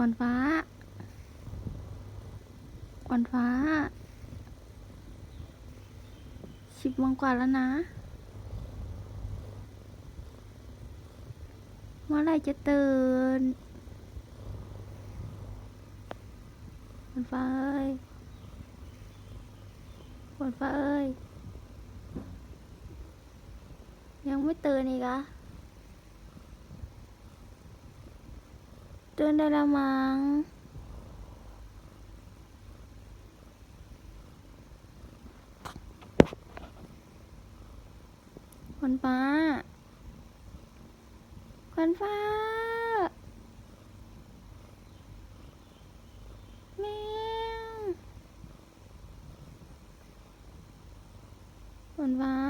ขวัญฟ้าขวัญฟ้า สิบโมงกว่าแล้วนะ เมื่อไรจะตื่นขวัญฟ้าเอ้ยขวัญฟ้าเอ้ย ยังไม่ตื่นอีกอะ ตื่นได้แล้วมั้งขวัญฟ้าขวัญฟ้าแมวขวัญฟ้า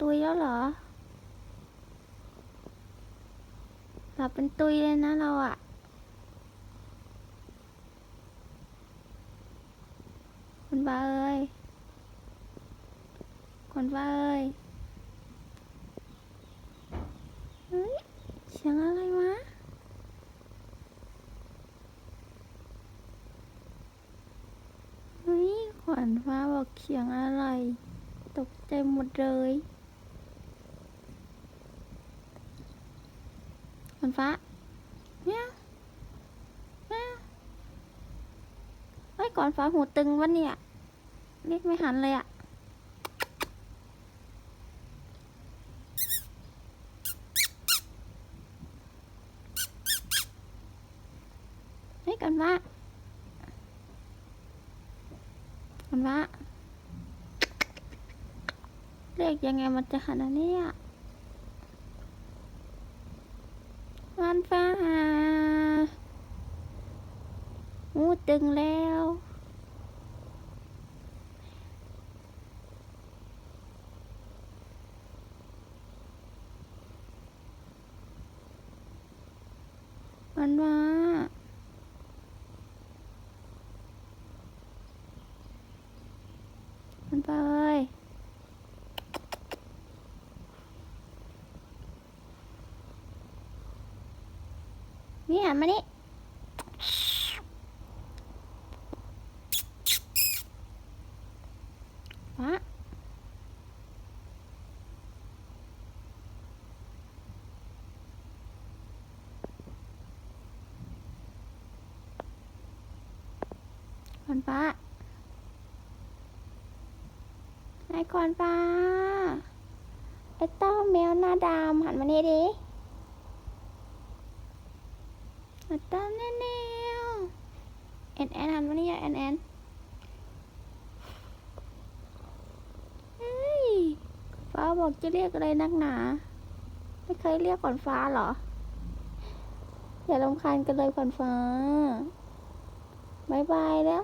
ตุยแล้วเหรอ หลับเป็นตุยเลยนะเราอะคุณบ้าเอ้ยคุณบ้าเอ้ยเฮ้ยเสียงอะไรวะเฮ้ยขวัญฟ้าบอกเสียงอะไร ตกใจหมดเลย ขวัญฟ้าเมียเมียวเฮ้ยก่อนฟ้าหูตึงวะเนี่ยเรียกไม่หันเลยอะเฮ้ยก่อนฟ้าก่อนฟ้าเรียกยังไงมันจะขนาดนี้อะ อันฟ้าหูตึงแล้ว มันว่าวันฟ้าเอ้ย นี่หันมานี่ฟ้าคอนฟ้าไอ้คอนฟ้าไอ้เต้าแมวหน้าดำหันมานี่ดิ ตตาแน่แนวแอนแอนหันมานี่อย่าแอนแอนเฮ้ยฟ้าบอกจะเรียกอะไรนักหนา ไม่เคยเรียกขวัญฟ้าเหรอ อย่าลำคาญกันเลยขวัญฟ้าบายบายแล้ว